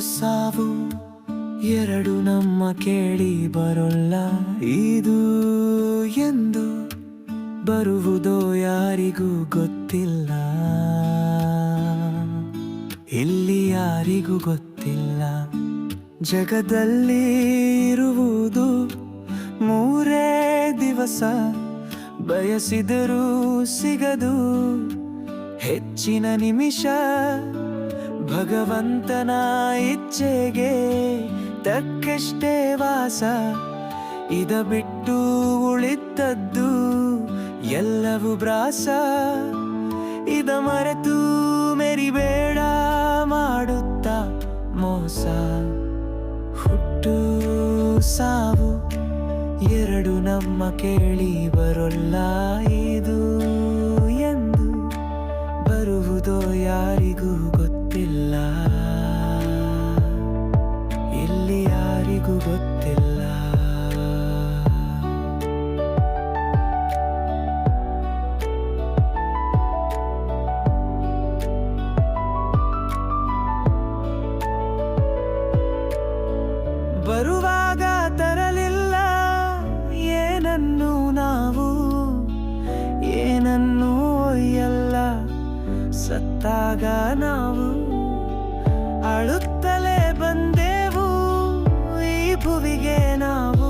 ಸಾವು ಎರಡು ನಮ್ಮ ಕೇಳಿ ಬರೋಲ್ಲ. ಇದು ಎಂದು ಬರುವುದೋ ಯಾರಿಗೂ ಗೊತ್ತಿಲ್ಲ. ಇಲ್ಲಿ ಯಾರಿಗೂ ಗೊತ್ತಿಲ್ಲ. ಜಗದಲ್ಲಿ ಇರುವುದು ಮೂರೇ ದಿವಸ. ಬಯಸಿದರೂ ಸಿಗದು ಹೆಚ್ಚಿನ ನಿಮಿಷ. ಭಗವಂತನ ಇಚ್ಛೆಗೆ ತಕ್ಕಷ್ಟೇ ವಾಸ. ಇದ ಬಿಟ್ಟು ಉಳಿತದ್ದು ಎಲ್ಲವೂ ಬ್ರಾಸ. ಇದ ಮರೆತು ಮೆರಿಬೇಡ ಮಾಡುತ್ತ ಮೋಸ. ಹುಟ್ಟು ಸಾವು ಎರಡು ನಮ್ಮ ಕೇಳಿ ಬರೋಲ್ಲ ಸತ್ತಾಗ ನಾವು ಅಳುತ್ತಲೇ ಬಂದೆವು. ಈ ಭುವಿಗೆ ನಾವು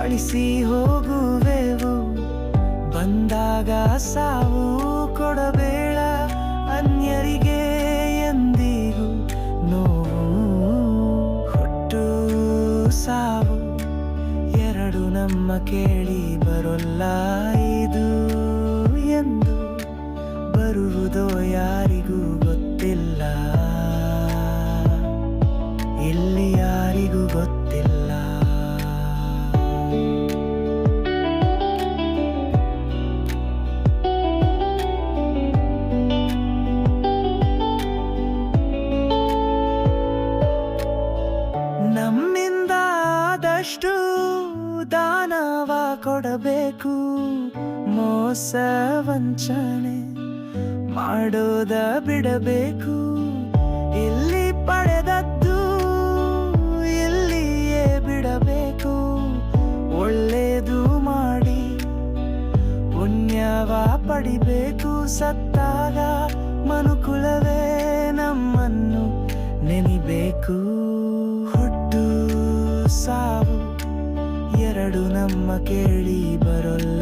ಅಳಿಸಿ ಹೋಗುವೆವು. ಬಂದಾಗ ಸಾವು ಕೊಡಬೇಡ ಅನ್ಯರಿಗೆ ಎಂದಿಗೂ ನೋವು. ಹುಟ್ಟು ಸಾವು ಎರಡು ನಮ್ಮ ಕೇಳಿ ಬರೋಲ್ಲ ಇದು. ಬರುವುದೋ ಯಾರಿಗೂ ಗೊತ್ತಿಲ್ಲ. ಇಲ್ಲಿ ಯಾರಿಗೂ ಗೊತ್ತಿಲ್ಲ. ನಮ್ಮಿಂದ ಆದಷ್ಟು ದಾನವ ಕೊಡಬೇಕು. ಮೋಸ ವಂಚನೆ. ಮಾಡೋದ ಬಿಡಬೇಕು. ಇಲ್ಲಿ ಪಡೆದದ್ದು ಇಲ್ಲಿಯೇ ಬಿಡಬೇಕು. ಒಳ್ಳೇದು ಮಾಡಿ, ಪುಣ್ಯವ ಪಡಿಬೇಕು. ಸತ್ತಾಗ ಮನುಕುಲವೇ ನಮ್ಮನ್ನು ನೆನಿಬೇಕು. ಹುಟ್ಟು ಸಾವು ಎರಡು ನಮ್ಮ ಕೇಳಿ ಬರೋಲ್ಲ.